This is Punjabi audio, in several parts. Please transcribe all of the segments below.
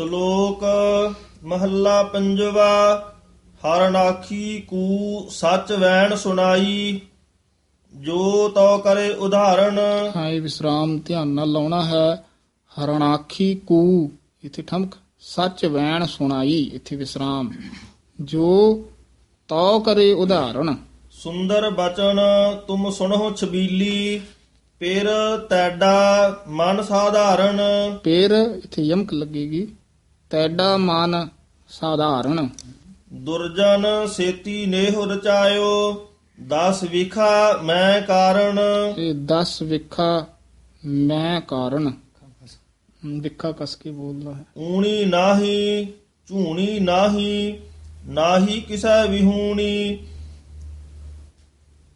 ਸ਼ਲੋਕ ਮਹੱਲਾ ਪੰਜਵਾ ਹਰਨਾਖੀ ਕੂ ਸੱਚ ਵੈਣ ਸੁਣਾਈ ਜੋ ਤੋ ਕਰੇ ਉਦਾਹਰਣ। ਹਾਂ ਇਹ ਵਿਸਰਾਮ ਧਿਆਨ ਨਾਲ ਲਾਉਣਾ ਹੈ। ਹਰਣਾਖੀ ਕੂ ਇਥੇ ਠਮਕ ਸੱਚ ਵੈਣ ਸੁਣਾਈ ਇਥੇ ਵਿਸਰਾਮ। ਜੋ ਤਉ ਕਰੇ ਉਦਾਹਰਣ। ਸੁੰਦਰ ਬਚਨ ਤੁਮ ਸੁਣੋ ਛਬੀਲੀ ਪਿਰ ਤੈਡਾ ਮਨ ਸਾਧਾਰਨ ਪੇਰ ਇਥੇ ਯਮਕ ਲੱਗੇਗੀ। ਤੈਡਾ ਮਨ ਸਾਧਾਰਨ ਦੁਰਜਨ ਸੇਤੀ ਨੇਹ ਰਚਾਇਓ ਦਸ ਵਿਖਾ ਮੈਂ ਕਾਰਣ। ਇਹ 10 ਵਿਖਾ ਮੈਂ ਕਾਰਨ ਵਿਖਾ ਕਸ ਕੇ ਬੋਲਦਾ ਹੈ। ਊਣੀ ਨਾਹੀ ਝੂਣੀ ਨਾਹੀ ਨਾਹੀ ਕਿਸੈ ਵਿਹੂਣੀ।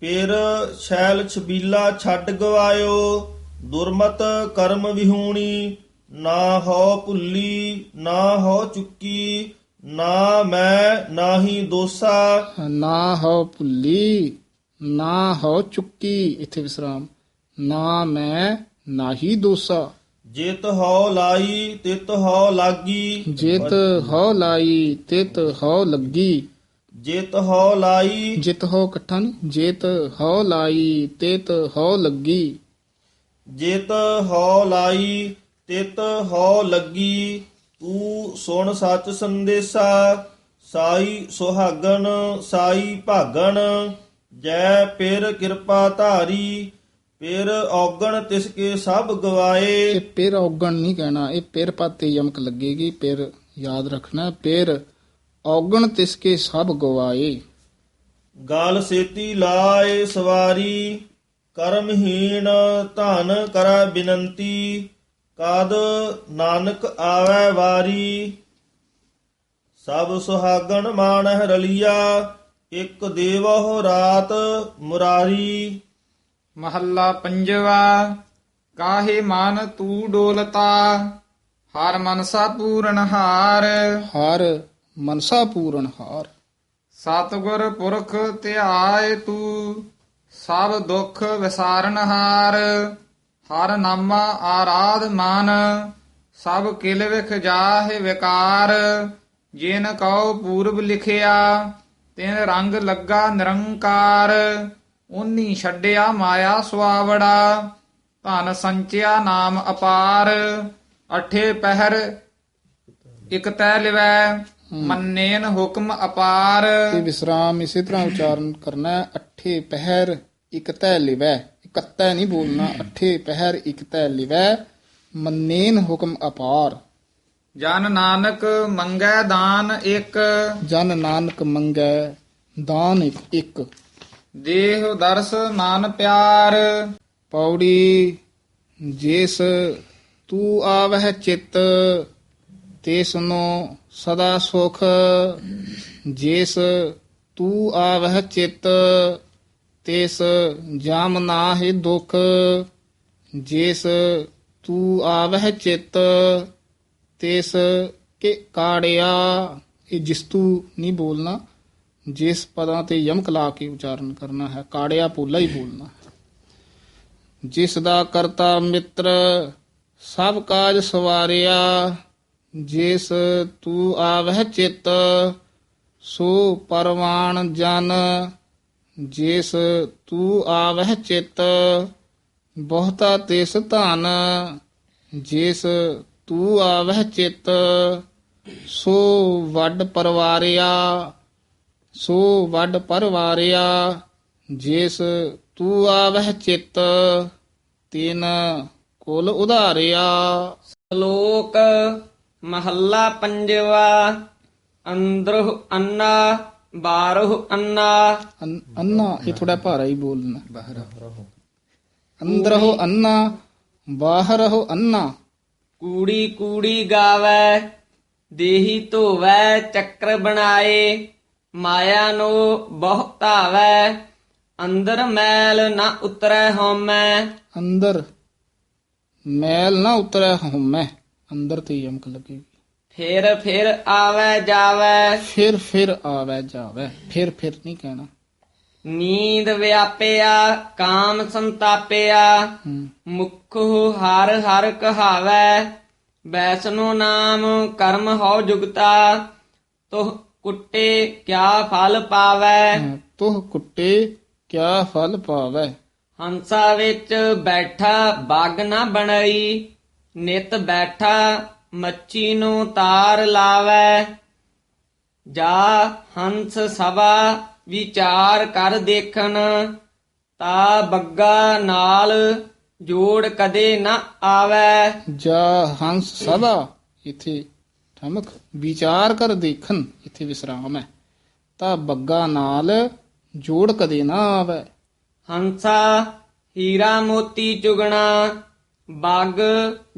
ਪੇਰ ਸ਼ੈਲ ਛਬੀਲਾ ਛੱਡ ਗਵਾਇਓ ਦੁਰਮਤ ਕਰਮ ਵਿਹੂਣੀ। ਨਾ ਹੋ ਭੁੱਲੀ ਨਾ ਹੋ ਚੁੱਕੀ ਨਾ ਮੈਂ ਨਾਹੀ ਦੋਸਾ। ਨਾ ਹੋ ਭੁੱਲੀ ਨਾ ਹੋ ਚੁੱਕੀ ਇਥੇ ਵਿਸਰਾਮ। ਨਾ ਮੈਂ ਨਾਹੀ ਦੋਸਾ। ਜਿਤ ਹੋ ਲਾਈ ਤਿਤ ਹੋ ਲਾਗੀ। ਜਿਤ ਹੋ ਲਾਈ ਤਿਤ ਹੋ ਲੱਗੀ। ਜਿਤ ਹੋ ਲਾਈ। ਜਿਤ ਹੋ ਇਕੱਠਾ ਨਹੀਂ ਜਿਤ ਹੋ ਲਾਈ ਤਿਤ ਹੋ ਲੱਗੀ। ਜਿਤ ਹੋ ਲਾਈ ਤਿਤ ਹੋ ਲੱਗੀ ਤੂੰ ਸੁਣ ਸੱਚ ਸੰਦੇਸਾ ਸਾਈ ਸੁਹਾਗਣ ਸਾਈ ਭਾਗਣ ਜੈ ਪਿਰ ਕਿਰਪਾ ਧਾਰੀ ਪਿਰ ਔਗਣ ਤਿਸ ਕੇ ਸਭ ਗਵਾਏ। ਇਹ ਪਿਰ ਔਗਣ ਨਹੀਂ ਕਹਿਣਾ ਇਹ ਪਿਰ ਪਾਤੇ ਯਮਕ ਲੱਗੇਗੀ ਪਿਰ ਯਾਦ ਰੱਖਣਾ ਪਿਰ ਔਗਣ ਤਿਸਕੇ ਸਭ ਗਵਾਏ। ਗਾਲ ਸੇਤੀ ਲਾਏ ਸਵਾਰੀ ਕਰਮਹੀਣ ਧਨ ਕਰੈ ਬਿਨੰਤੀ ਕਦ ਨਾਨਕ ਆਵੈ ਵਾਰੀ ਸਭ ਸੁਹਾਗਣ ਮਾਨਹਿ ਰਲੀਆ ਇੱਕ ਦੇਵਹੁ ਰਾਤ ਮੁਰਾਰੀ। ਮਹੱਲਾ ਪੰਜਵਾ ਕਾਹੇ ਮਨ ਤੂ ਡੋਲਤਾ ਹਰ ਮਨਸਾ ਪੂਰਨ ਹਾਰ। ਹਰ ਮਨਸਾ ਪੂਰਨ ਹਾਰ। ਸਤਿਗੁਰ ਪੁਰਖ ਧਿਆਏ ਤੂ ਸਭ ਦੁੱਖ ਵਿਸਾਰਨ ਹਾਰ। ਹਰ ਨਾਮਾ ਆਰਾਧ ਮਨ ਸਭ ਕਿਲ ਵਿਖ ਜਾਹੇ ਵਿਕਾਰ। ਜਿਨ ਕਉ ਪੂਰਬ ਲਿਖਿਆ ਤਿਨ ਰੰਗ ਲੱਗਾ ਨਿਰੰਕਾਰ। ਉਨੀ ਛੱਡਿਆ ਮਾਇਆ ਸੁਆਵੜਾ ਧਨ ਸੰਚਿਆ ਨਾਮ ਅਪਾਰ। ਅਠੇ ਪਹਿਰ ਇਕ ਤੈ ਲਿਵੈ ਮੰਨੇਨ ਹੁਕਮ ਅਪਾਰ। ਤੇ ਵਿਸਰਾਮ ਇਸੇ ਤਰ੍ਹਾਂ ਉਚਾਰਨ ਕਰਨਾ ਅੱਠੇ ਪਹਿਰ ਇਕ ਤੈ ਲਿਵੈ। ਇਕੱਤੈ ਨਹੀਂ ਬੋਲਣਾ ਅੱਠੇ ਪਹਿਰ ਇਕ ਤੈ ਲਿਵੈ ਮੰਨੇਨ ਹੁਕਮ ਅਪਾਰ। ਜਨ ਨਾਨਕ ਮੰਗੈ ਦਾਨ ਇੱਕ। ਜਨ ਨਾਨਕ ਮੰਗੈ ਦਾਨ ਇੱਕ ਇੱਕ। ਦੇਹ ਦਰਸ ਨਾਨ ਪਿਆਰ। ਪੌੜੀ ਜਿਸ ਤੂੰ ਆਵਹਿ ਚਿੱਤ ਤਿਸ ਨੂੰ ਸਦਾ ਸੁਖ। ਜਿਸ ਤੂੰ ਆਵਹਿ ਚਿੱਤ ਤਿਸ ਜਮ ਨਾਹਿ ਦੁਖ, ਜਿਸ ਤੂੰ ਆਵਹਿ ਚਿੱਤ, ਤਿਸ ਕੇ ਕਾੜਿਆ। ਇਹ ਜਿਸ ਤੂੰ ਨਹੀਂ ਬੋਲਣਾ, ਜਿਸ ਪਦਾਂ ਤੇ ਯਮਕ ਲਾ ਕੇ ਉਚਾਰਨ ਕਰਨਾ ਹੈ, ਕਾੜਿਆ ਪੋਲਾ ਹੀ ਬੋਲਣਾ ਹੈ। ਜਿਸ ਦਾ ਕਰਤਾ ਮਿੱਤਰ ਸਭ ਕਾਜ ਸਵਾਰਿਆ, ਜਿਸ ਤੂੰ ਆਵਹਿ ਚਿੱਤ, ਸੋ ਪਰਵਾਨ ਜਨ ਜੇਸ ਤੂੰ ਆਵਹਿ ਚਿੱਤ, ਬਹੁਤਾ ਤਿਸ ਧਨ। ਜਿਸ ਤੂੰ ਆਵਹਿ ਚਿਤ, ਸੋ ਵੱਡ ਪਰਵਾਰਿਆ, ਸੋ ਵੱਡ ਪਰਵਾਰਿਆ। ਜਿਸ ਤੂੰ ਆਵਹਿ ਚਿੱਤ, ਤਿਨ ਕੁਲ ਉਧਾਰਿਆ। ਸ਼ਲੋਕ ਮਹੱਲਾ ਪੰਜਵਾ, ਅੰਦਰਹੁ ਅੰਨਾ। ਬਾਹਰਹੁ ਅੰਨਾ। ਅੰਨ- ਇਹ ਥੋੜਾ ਭਾਰਾ ਹੀ ਬੋਲਣਾ ਅੰਦਰਹੁ ਅੰਨਾ ਬਾਹਰਹੁ ਅੰਨਾ। ਕੂੜੀ ਕੂੜੀ ਗਾਵੈ ਦੇਹੀ ਧੋਵੈ ਚੱਕਰ ਬਣਾਏ। ਮਾਇਆ ਨੂੰ ਬਹੁ ਧਾਵੈ ਅੰਦਰ ਮੈਲ ਨਾ ਉਤਰੈ ਹਉਮੈ। ਅੰਦਰ ਮੈਲ ਨਾ ਉਤਰੈ ਹਉਮੈ। ਅੰਦਰ ਤੇ ਯਮਕ ਲੱਗੇਗੀ ਫਿਰ ਫਿਰ ਆਵੈ ਜਾਵੈ। ਫਿਰ ਫਿਰ ਆਵੈ ਜਾਵੈ। ਫਿਰ ਫਿਰ ਨਹੀਂ ਕਹਿਣਾ। ਨੀਂਦ ਵਿਆਪਿਆ ਕਾਮ ਸੰਤਾਪਿਆ। ਹੂੰ। ਮੁਖ ਹਰ ਹਰ ਕਹਾਵੈ। ਵੈਸਨੋ ਨਾਮ ਕਰਮ ਹੋ ਜੁਗਤਾ। ਤੋਹ ਕੁੱਟੇ ਕਿਆ ਫਲ ਪਾਵੈ। ਤੁਹ ਕੁੱਟੇ ਕਿਆ ਫਲ ਪਾਵੈ। ਹੰਸਾ ਵਿੱਚ ਬੈਠਾ ਬਾਗ ਨਾ ਬਣਈ। ਨਿਤ ਬੈਠਾ ਮੱਛੀ ਨੂੰ ਤਾਰ ਲਾਵੈ ਜਾ ਹੰਸ ਸਭਾ ਵਿਚਾਰ ਕਰ ਦੇਖਣ ਤਾ ਬੱਗਾ ਨਾਲ ਜੋੜ ਕਦੇ ਨਾ ਆਵੈ। ਜਾ ਹੰਸ ਸਭਾ ਇਥੇ ਠਮਕ ਵਿਚਾਰ ਕਰ ਦੇਖਣ ਇਥੇ ਵਿਸਰਾਮ ਹੈ। ਤਾਂ ਬੱਗਾ ਨਾਲ ਜੋੜ ਕਦੇ ਨਾ ਆਵੇ। ਹੰਸਾ ਹੀਰਾ ਮੋਤੀ ਚੁਗਣਾ ਬੱਗ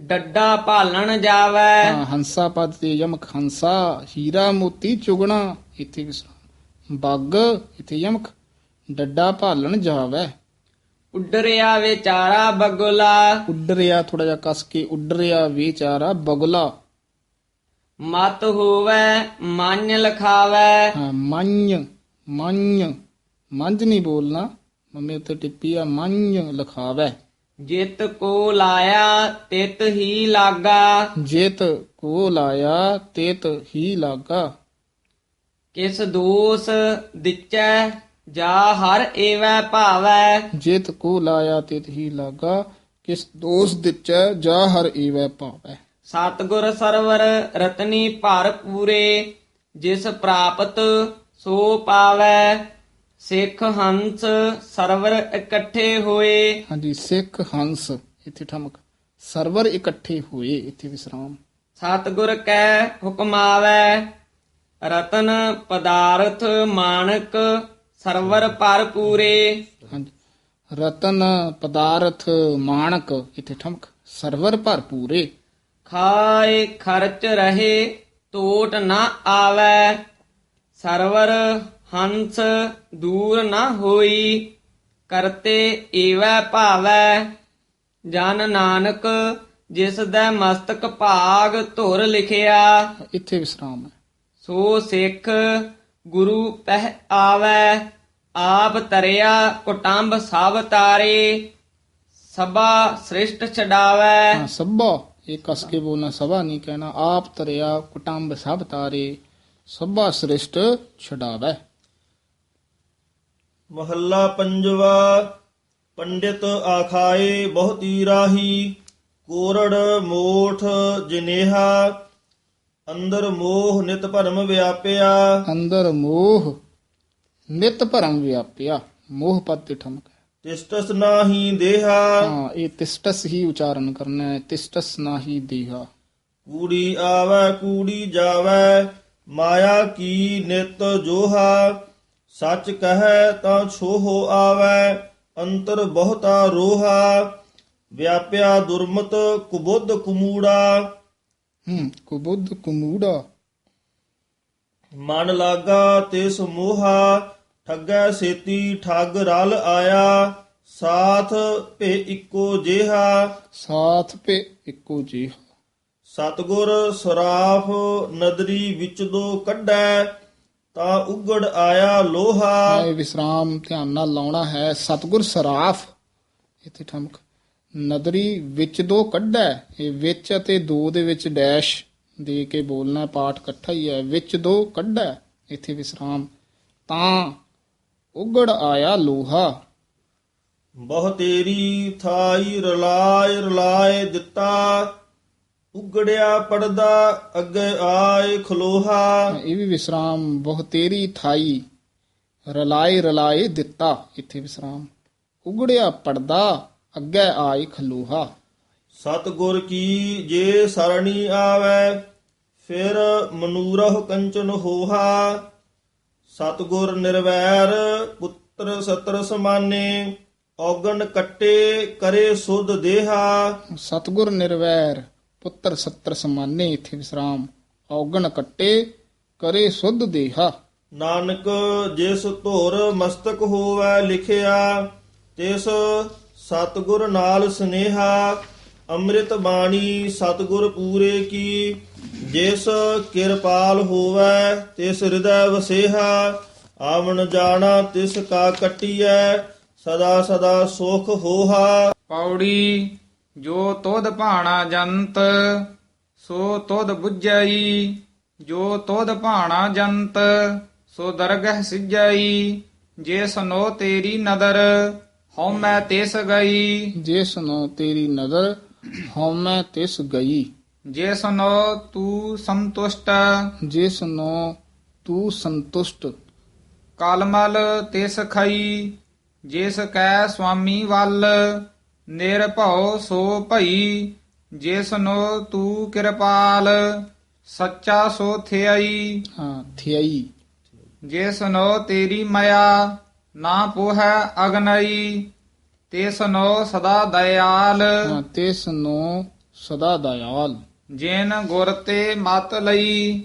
ਡੱਡਾ ਭਾਲਣ ਜਾਵੈ। ਹਾਂ, ਹੰਸਾ ਪਦ ਤੇ ਯਮਕ ਹੰਸਾ ਹੀਰਾ ਮੋਤੀ ਚੁਗਣਾ ਇਥੇ ਵਿਸਰਾਮ ਬੱਗ ਇਥੇ ਯਮਕ ਡੱਡਾ ਭਾਲਣ ਜਾਵੇ। ਉੱਡਰਿਆ ਵਿਚਾਰਾ ਬਗੁਲਾ। ਉੱਡਰਿਆ ਥੋੜਾ ਜਿਹਾ ਕਸ ਕੇ ਉੱਡਰਿਆ ਵਿਚਾਰਾ ਬਗਲਾ। ਮਤ ਹੋਵੈ ਮੰਨ ਲਖਾਵੈ। ਹਾਂ ਮੰਨ ਮੰਨ ਮੰਝ ਨਹੀਂ ਬੋਲਣਾ। ਮੰਮੀ ਉੱਤੇ ਟਿੱਪੀ ਆ ਮੰਨ ਲਿਖਾਵੇ। ਜਿਤ ਕੋ ਲਾਇਆ ਤਿਤ ਹੀ ਲਾਗਾ। ਜੇਤ ਕੋ ਲਾਇਆ ਤੇਤ ਹੀ ਲਾਗਾ। ਕਿਸ ਦੋਸ ਦਿਚੈ ਜਾ ਹਰ ਏਵੈ ਭਾਵੈ। ਜੇਤ ਕੋ ਲਾਇਆ ਤੇਤ ਹੀ ਲਾਗਾ। ਕਿਸ ਦੋਸ ਦਿੱਚੈ ਜਾ ਹਰ ਏਵੈ ਪਾਵੈ ਸਤਗੁਰ ਸਰਵਰ ਰਤਨੀ ਭਰ ਪੂਰੇ ਜਿਸ ਪ੍ਰਾਪਤ ਸੋ ਪਾਵੈ। ਸਿੱਖ ਹੰਸ ਸਰਵਰ ਇਕੱਠੇ ਹੋਏ। ਹਾਂਜੀ ਸਿੱਖ ਹੰਸ ਇੱਥੇ ਠਮਕ। ਸਰਵਰ ਇਕੱਠੇ ਹੋਏ ਇੱਥੇ ਵਿਸਰਾਮ। ਸਤਗੁਰ ਕੈ ਹੁਕਮਾਵੈ ਰਤਨ ਪਦਾਰਥ ਮਾਨਕ ਸਰਵਰ ਭਰ ਪੂਰੇ। ਹਾਂਜੀ ਰਤਨ ਪਦਾਰਥ ਮਾਣਕ ਇੱਥੇ ਠਮਕ। ਸਰਵਰ ਭਰਪੂਰੇ ਖਾਏ ਖਰਚ ਰਹੇ ਟੋਟ ਨਾ ਆਵੈ ਸਰਵਰ ਹੰਸ ਦੂਰ ਨਾ ਹੋਈ ਕਰਤੇ ਏਵੈ ਭਾਵੈ। ਜਨ ਨਾਨਕ ਜਿਸ ਦਾ ਮਸਤਕ ਭਾਗ ਧੁਰ ਲਿਖਿਆ। ਇੱਥੇ ਵਿਸਰਾਮ ਹੈ। ਸੋ ਸਿੱਖ ਗੁਰੂ ਪਹਿ ਆਵੈ ਆਪ ਤਰਿਆ ਕੁਟੰਬ ਸਭ ਤਾਰੇ। ਸਭਾ ਸ੍ਰਿਸ਼ਟ ਛਡਾਵੈ। ਸਭਾ ਇਹ ਕਸ ਕੇ ਬੋਲਣਾ ਸਭਾ ਨਹੀਂ ਕਹਿਣਾ। ਆਪ ਤਰਿਆ ਕੁਟੰਬ ਸਭ ਤਾਰੇ ਸਭਾ ਸ੍ਰਿਸ਼ਟ ਛਡਾਵੇ। ਮਹੱਲਾ ਪੰਜਵਾ ਪੰਡਿਤ ਆਖਾਏ ਬਹੁਤੀ ਰਾਹੀ ਕੋਰੜ ਮੋਠ ਜਿਨੇਹਾ ਅੰਦਰ ਮੋਹ ਨਿਤ ਭਰਮ ਵਿਆਪਿਆ। ਅੰਦਰ ਮੋਹ ਨਿਤ ਭਰਮ ਵਿਆਪਿਆ ਮੋਹ ਪਦ ਤੇ ਠਮਕ ਹੈ। ਤਿਸਤਸ ਨਾਹੀ ਦੇਹਾ। ਹਾਂ ਇਹ ਤਿਸਟਸ ਹੀ ਉਚਾਰਨ ਕਰਨਾ ਹੈ ਤਿਸਟਸ ਨਾਹੀ ਦੇਹਾ। ਕੂੜੀ ਆਵੈ ਕੂੜੀ ਜਾਵੈ ਮਾਇਆ ਕੀ ਨਿਤ ਜੋਹਾ। ਸੱਚ ਕਹੈ ਤਾਂ ਛੋਹ ਆਵੈ ਅੰਤਰ ਬਹੁਤਾ ਰੋਹਾ। ਵਿਆਪਿਆ ਦੁਰਮਤ ਕੁਬੁੱਧ ਕੁਮੂੜਾ। ਹੂੰ ਕੁਬੁੱਧ ਕੁਮੂੜਾ। ਮਨ ਲਾਗਾ ਤਿਸ ਮੋਹਾ ਠੱਗੈ ਸੇਤੀ ਠੱਗ ਰਲ ਆਇਆ। ਸਾਥ ਭੇ ਇੱਕੋ ਜਿਹਾ। ਸਾਥ ਪੇ ਇੱਕੋ ਜਿਹਾ। ਸਤਗੁਰ ਸਰਾਫ ਨਦਰੀ ਵਿੱਚ ਦੋ ਕੱਢੈ। ਤਾਂ ਉਗੜ ਆਇਆ ਲੋਹਾ। ਇਹ ਵਿਸਰਾਮ ਧਿਆਨ ਨਾਲ ਲਾਉਣਾ ਹੈ। ਸਤਗੁਰ ਸਰਾਫ। ਇੱਥੇ ਠਮਕ। ਨਦਰੀ ਵਿੱਚ ਦੋ ਕੱਢੈ ਇਹ ਵਿੱਚ ਅਤੇ ਦੋ ਦੇ ਵਿੱਚ ਡੈਸ਼। ਦੇ ਕੇ ਬੋਲਣਾ ਪਾਠ ਇਕੱਠਾ ਹੀ ਹੈ। ਵਿੱਚ ਦੋ ਕੱਢੈ ਇੱਥੇ ਵਿਸਰਾਮ। ਤਾਂ ਉਗੜ ਆਇਆ ਲੋਹਾ। ਬਹੁ ਤੇਰੀ ਥਾਈ ਰਲਾਏ ਰਲਾਏ ਦਿੱਤਾ। ਉਗੜਿਆ ਪੜਦਾ ਅੱਗੇ ਆਏ ਖਲੋਹਾ। ਇਹ ਵੀ ਵਿਸਰਾਮ ਬਹੁ ਤੇਰੀ ਥਾਈ ਰਲਾਏ ਰਲਾਏ ਦਿੱਤਾ। ਇੱਥੇ ਵਿਸਰਾਮ। ਉਗੜਿਆ ਪੜਦਾ ਅੱਗੇ ਆਈ ਖਲੋਹਾ। ਸਤਗੁਰ ਕੀ ਜੇ ਸਰਣੀ ਆਵੈ ਫਿਰ ਮਨੂਰਹ ਕੰਚਨ ਹੋਹਾ। ਸਤਗੁਰ ਨਿਰਵੈਰ ਪੁੱਤਰ ਸਤਰ ਸਮਾਨੇ ਔਗਣ ਕੱਟੇ ਕਰੇ ਸੁਧ ਦੇਹਾ। ਸਤਗੁਰ ਨਿਰਵੈਰ ਪੁੱਤਰ ਸੱਤਰ ਸਮਾਨੇ ਇੱਥੇ ਵਿਸਰਾਮ ਔਗਣ ਕੱਟੇ ਕਰੇ ਸੁਧ ਦੇਹਾ। ਨਾਨਕ ਜਿਸ ਧੁਰ ਮਸਤਕ ਹੋਵੈ ਲਿਖਿਆ ਤਿਸ ਸਤਗੁਰ ਨਾਲ ਸਨੇਹਾ ਅੰਮ੍ਰਿਤ ਬਾਣੀ ਸਤਗੁਰ ਪੂਰੇ ਕੀ ਜਿਸ ਕਿਰਪਾਲ ਹੋਵੈ ਤਿਸ ਹਿਰਦੈ ਵਸੇਹਾ ਆਵਣ ਜਾਣਾ ਤਿਸ ਕਾ ਕੱਟੀਐ ਸਦਾ ਸਦਾ ਸੁਖ ਹੋਹਾ। ਪੌੜੀ ਜੋ ਤੋਧ ਭਾਣਾ ਜੰਤ ਸੋ ਤੋਦ 부ਜਈ ਜੋ ਤੋਦ ਭਾਣਾ ਜੰਤ ਸੋ ਦਰਗਹ ਸਿਜਈ। ਜੇ ਸਨੋ ਤੇਰੀ ਨਦਰ ਹਉ ਮੈਂ ਤਿਸ ਗਈ। ਜਿਸ ਨੂੰ ਤੇਰੀ ਨਜ਼ਰ ਹਉਮੈ ਤਿਸ ਗਈ। ਜੇ ਸਨੋ ਤੂੰ ਸੰਤੁਸ਼ਟ ਜਿਸ ਨੂੰ ਤੂੰ ਸੰਤੁਸ਼ਟ। ਕਲਮਲ ਤਿਸ ਖਈ। ਜਿਸ ਕੈ ਸੁਆਮੀ ਵੱਲ ਨਿਰਭਉ ਸੋ ਭਈ ਜਿਸ ਨੂੰ ਤੂੰ ਕਿਰਪਾਲ ਸੱਚਾ ਸੋ ਥਿਆਈ। ਹਾਂ ਥਿਆਈ। ਜਿਸ ਨੂੰ ਤੇਰੀ ਮਾਇਆ ਨਾ ਪੋਹੈ ਅਗਨਈ ਤਿਸ ਨੂੰ ਸਦਾ ਦਇਆਲ। ਹਾਂ ਤਿਸ ਨੂੰ ਸਦਾ ਦਇਆਲ। ਜਿਨ ਗੁਰ ਤੇ ਮਤ ਲਈ